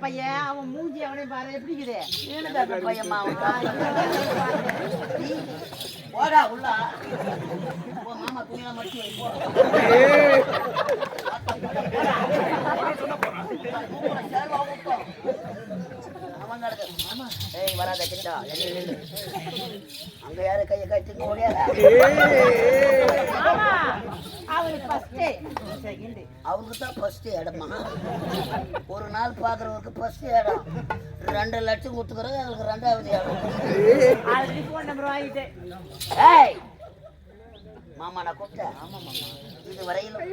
பையன் அவன் மூஞ்சி அவனே பாரு எப்படி இருக்குது ஈனத்தட்ட பையன் மாவன் போடா உள்ள. போ மாமா துணியெல்லாம் மடிச்சு வராத அங்க யாரு கையை கட்டி ஓடியாரா மாமா அவனுக்கு ஃபர்ஸ்ட் செகண்ட் அவருக்கு தான் ஃபர்ஸ்ட் இடமா? ஒரு நாள் பாக்குறவருக்கு ஃபர்ஸ்ட் இடம். ரெண்டு லட்சம் கொடுத்துக்கிறோம் எனக்கு ரெண்டாவது இடம். ஏய்! மாமா நான் கூப்பிட்டேன். ஆமா மாமா இது வரையிலும்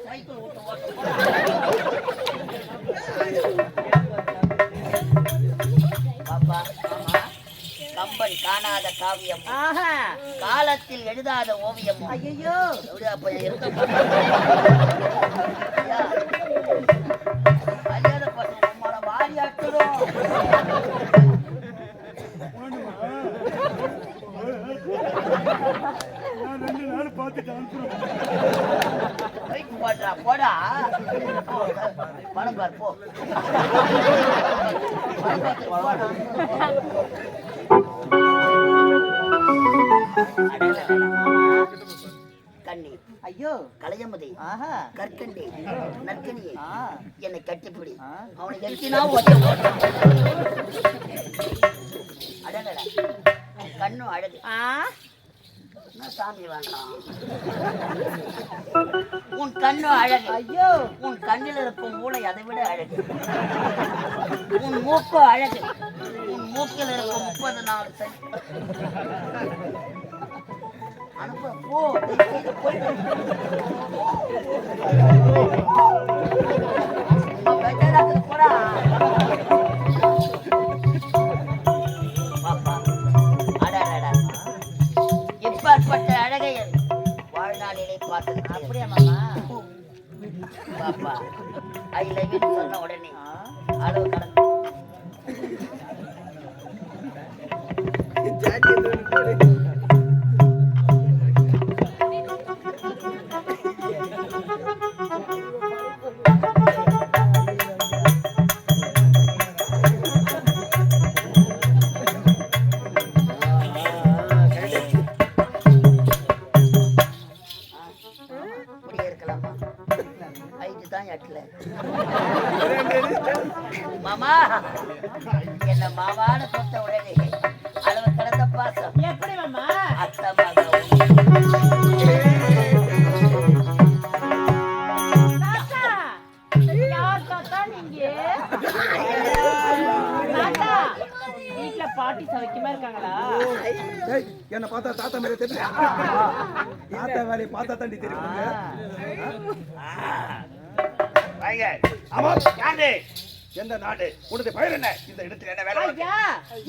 சைக்கிள் ஓட்டு ஓட்டு காணாத காவியம் காலத்தில் எழுதாத ஓவியம் ஐயோ பையன் இருக்க? போடுறா போடா. பணம் பார் போ. பணம் பார்த்து போடா. கண்ணி. ஐயோ. கலையமதி. கற்கண்டி. நற்கனியே. என்னை கட்டிப்பிடி. அவனை ஒத்த அடடட. கண்ணும் அழகு. சாமி வேண்டாம் உன் கண்ணும் அழகு. ஐயோ. உன் கண்ணில் இருக்கும் மூளை அதை விட அழகு. உன் மூக்கு அழகு. உன் மூக்கில் இருக்கும் முப்பது நாலு சரி. அப்படியா மாமா பாப்பா ஐ லவ் யூ சொன்ன உடனே தாத்தா தெரியும்? தாத்தா வேலையை பார்த்தா தாண்டி தெரியும்? வாங்க. ஆமா. யாரு? எந்த நாடு? உனது பெயர் என்ன? இந்த இடத்துல என்ன வேலை? ஐயா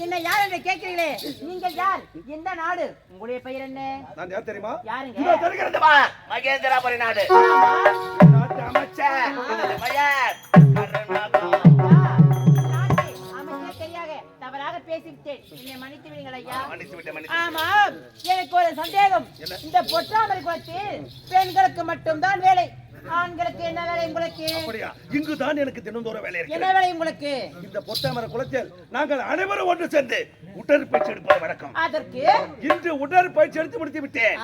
என்ன யார் என்று கேட்கிறீங்களே நீங்கள் யார்? எந்த நாடு? உங்களுடைய பெயர் என்ன? நான் யார் தெரியுமா? யாருங்க? இதோ தெரிகிறது வா மகேந்திராபுரி நாடு. நாட்டு அமைச்சர். பெயர்? என்னை மன்னித்து விடுங்கள் ஐயா. ஆமா எனக்கு ஒரு சந்தேகம். இந்த பொற்றாமரை குளத்தில் பெண்களுக்கு மட்டும்தான் வேலை. ஆண்களுக்கு என்ன வேலை உங்களுக்கு? அப்படியா? இங்குதான் எனக்கு தினந்தோறும் வேலை என்ன வேலை உங்களுக்கு? இந்த பொத்தாமர குளத்தில் நாங்கள் அனைவரும் ஒன்று சேர்ந்து உடற்பயிற்சி எடுப்பது வழக்கம் அதற்கு? இன்று உடற்பயிற்சி எடுத்து முடித்து விட்டேன்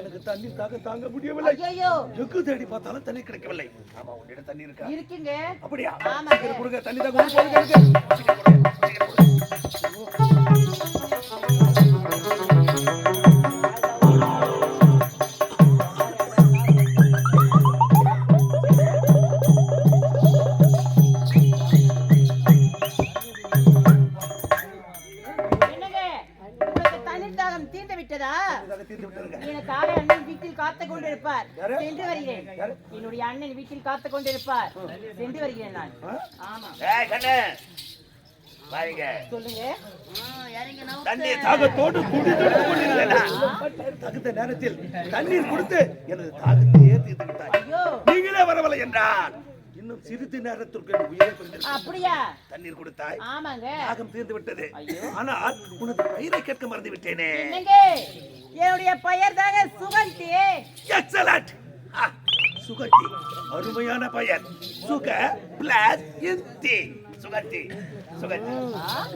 எனக்கு தண்ணீர் தாக தாங்க முடியவில்லை. ஐயையோ. எங்கு தேடி பார்த்தாலும் தண்ணி கிடைக்கவில்லை. ஆமா உன்னிடம் தண்ணி இருக்கா? இருக்குங்க. அப்படியா? கொடுங்க தண்ணி தாங்க கொடுங்க, கொடுங்க, கொண்டிருப்பார்? சென்று வருகிறேன்? என்னுடைய அண்ணன் வீட்டில் காத்து கொண்டிருப்பார். சென்று வருகிறேன் நான்? ஆமா. தகுந்த நேரத்தில் தண்ணீர் கொடுத்து எனது விட்டாய் ஐயோ. நீங்களே வரவில்லை என்றால் இன்னும் சிறிது நேரத்திற்கு என் உயிரை குறைந்திருக்கும். அப்படியா? தண்ணீர் கொடுத்தாய். ஆமாங்க. தாகம் தீர்ந்து விட்டது. ஆனால் உனது பெயரை கேட்க மறந்து விட்டேனே. என்னுடைய பெயர் தாங்க சுகந்தி எக்ஸலண்ட் சுகட்டி அருமையான பெயர். சுக பிளஸ் இந்தி சுகத்தி சுகத்தி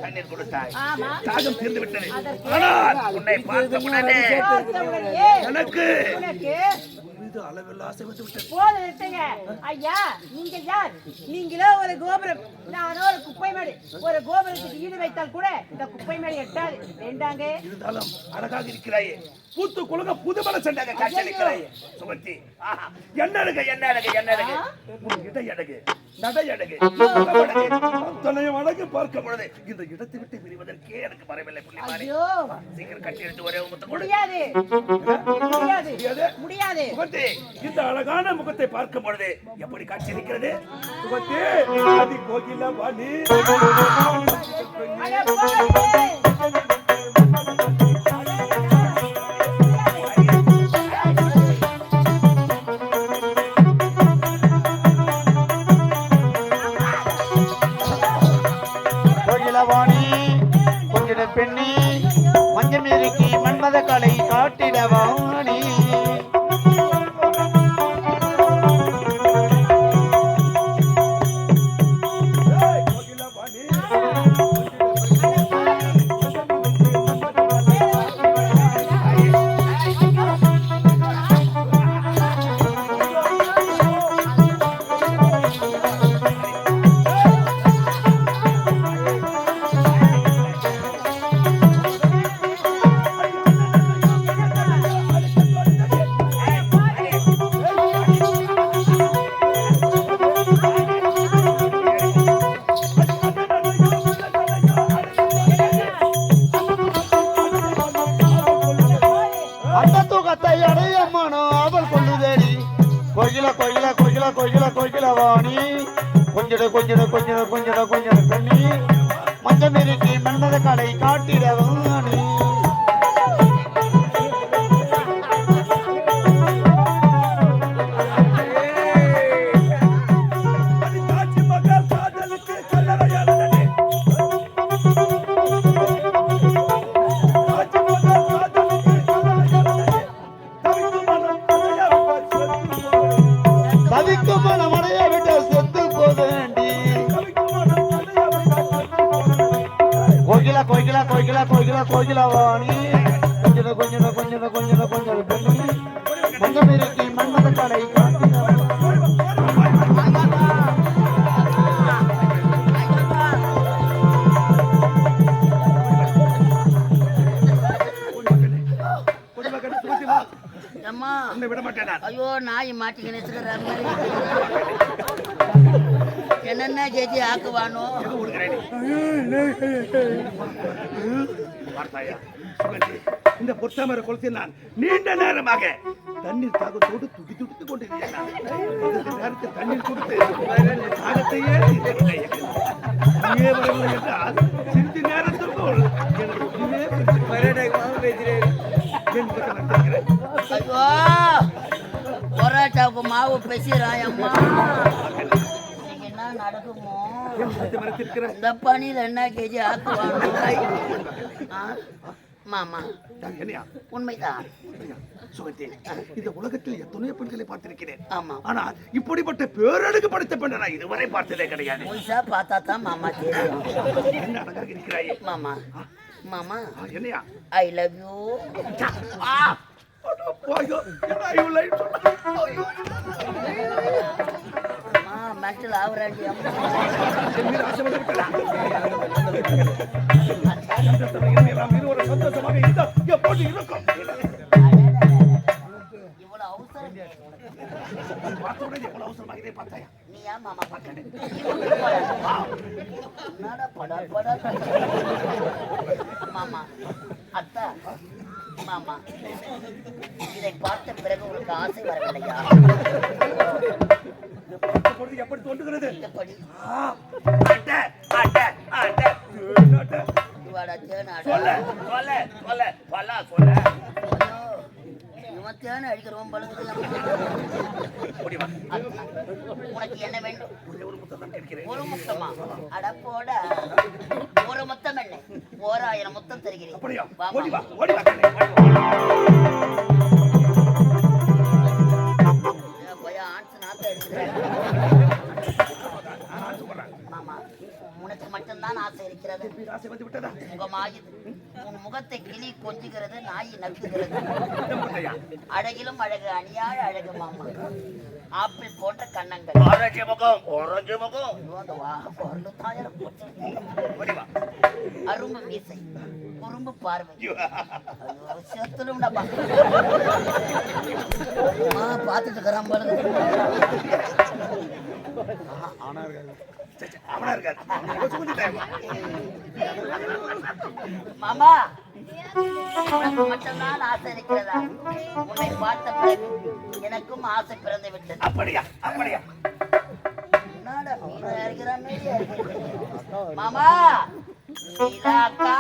தண்ணீர் கொடுத்தாய். தாகம் தீர்ந்து விட்டது. ஆனால் உன்னை பார்த்த உடனே எனக்கு உனக்கு இது அளவில் ஆசை வந்து விட்டது போதும் நிறுத்துங்க ஐயா நீங்க யார்? நீங்களோ ஒரு கோபுரம். நானோ ஒரு குப்பை மேடு. ஒரு கோபுரத்துக்கு ஈடு வைத்தால் கூட இந்த குப்பை மேடு எட்டாது. வேண்டாங்க. இருந்தாலும் அழகாக இருக்கிறாயே. பூத்து குலுங்க புதுமலை நாங்க சென்றாங்க காட்சியளிக்கிறாய் சுகத்தி ஆஹா. என்ன அழகு என்ன அழகு என்ன உன் இடை அழகு நடை அழகு பார்க்கும் பொழுது இந்த இடத்தை விட்டு பிரிவதற்கே எனக்கு மறைவில்லை புள்ளிமாரி ஐயோ. சீக்கிரம் கட்டி எடுத்து ஒரே முத்தம் கொடு. முடியாது. முடியாது. சுகத்தி இந்த அழகான முகத்தை பார்க்கும் பொழுது எப்படி காட்சியளிக்கிறது சுகத்தி அதி கோகில வாணி கலை காட்டிடவாணி குடிமகன் சுமதி வா. அம்மா. உன்னை விட மாட்டேன் நான். ஐயோ நாய் மாட்டிக்கின்னு என்னென்ன கேஜி ஆக்குவானோ? இந்த பொத்தாமரை குளத்தில் நான் நீண்ட நேரமாக தண்ணீர் தாகத்தோடு துடி துடித்துக் கொண்டிருந்தேன். நேரத்தில் தண்ணீர் கொடுத்து தாகத்தையே வரவில்லை என்றால் சிறிது நேரத்திற்குள் எனக்கு உயிரே. ஐயோ! பரோட்டாவுக்கு மாவு பெசிறாயம்மா இன்னைக்கு என்ன நடக்குமோ இந்த என்ன கேஜி ஆக்குவானோ ஆ? மாமா உண்மைதான் இந்த உலகத்தில் எத்தனையோ பெண்களை பார்த்திருக்கிறேன். ஆமா. ஆனால் இப்படிப்பட்ட பேரழகு படைத்த பெண்ணை நான் இதுவரை பார்த்ததே கிடையாது. முழுசா பார்த்தா தான் மாமா தெரியும். இருக்கிறாயே? மாமா மாமா. என்னையா? I love you! அட போயோ, మంటలు இவளை இவ்வளவு அவசரம் நீ ஏன் மாமா என்னடா படா படா மாமா அத்தா மாமா இதை பார்த்த பிறகு உங்களுக்கு ஆசை வரவில்லையா? தேன் சொல்ல சொல்ல சொல்ல. தேன் உனக்கு என்ன வேண்டும்? ஒரே முத்தம் ஒரு முத்தமா? அட போட. ஒரு முத்தம் என்ன? ஓராயிரம் முத்தம் தருகிறேன். பையன் ஆன்ஸ் நாத்த அடிக்கிறேன் நான் சொல்றேன். மாமா மட்டும்தான் ஆசை இருக்கிறது வீடு ஆசை வந்து விட்டதா முகமாயுது உன் முகத்தை கிளி கொஞ்சுகிறது நாய் நக்குகிறது. அழகிலும் அழகு அணியாழ அழகு மாமா. ஆப்பிள் போன்ற ஆரஞ்சு முகம் ஆரஞ்சு முகம். வா அரும்பு மீசை குறும்பு பார்வை. பார்த்துட்டு இருக்கிறான் பாருங்க. அவனா மாமா மட்டும்தான் ஆசை இருக்கிறதா உன்னை பார்த்த பிறகு எனக்கும் ஆசை பிறந்து விட்டது. அப்படியா அப்படியா? மாமா நிலாக்கா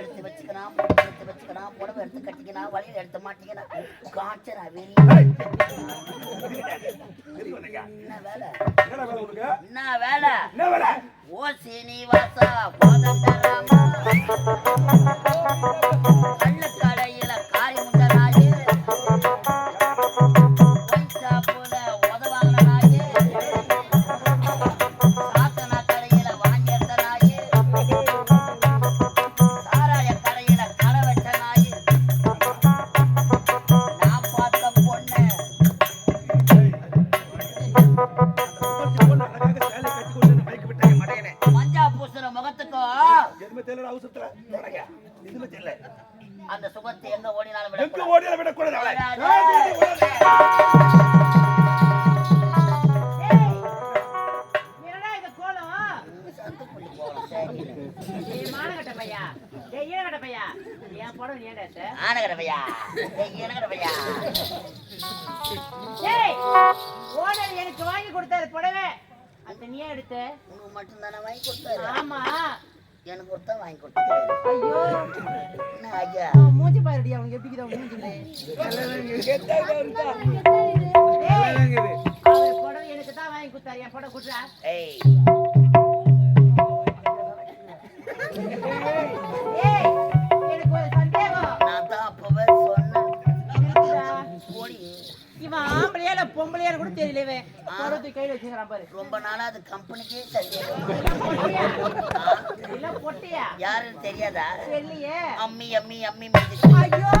எடுத்து வச்சுக்கணும், பொட்டு எடுத்து வச்சுக்கணும், புடவை எடுத்து கட்டிக்கணும், வளையல் எடுத்து. ஏய் எதுக்கு வந்தீங்க என்ன வேலை? என்ன வேலை? ஓ சீனிவாசா, கோதண்டராமா. மானகட்ட பையா. ஈனகட்ட பையா. என் படம் நீ ஏன்டா எடுத்த? ஆனகட பையா. எனகட பையா. ஏய் ஓனர் எனக்கு வாங்கி கொடுத்தாரு புடவை. அந்த நீ எடுத்த? உனக்கு மட்டும் தானே வாங்கி கொடுத்தாரு? ஆமா. எனக்கு ஒருத்தன் வாங்கி கொடுத்தாரு ஐயோ. என்ன ஐயா? மூஞ்சி பாருடி அவனுக்கு எப்படி அவன் மூஞ்சி புடவை எனக்கு தான் வாங்கி கொடுத்தாரு. என் புடவை கொடுறா. ஏய் ஏய் பாரு. ரொம்ப நாளா அது கம்பெனிக்கே பொட்டியா? யாருன்னு தெரியாதா? அம்மி அம்மி அம்மி ஐயோ!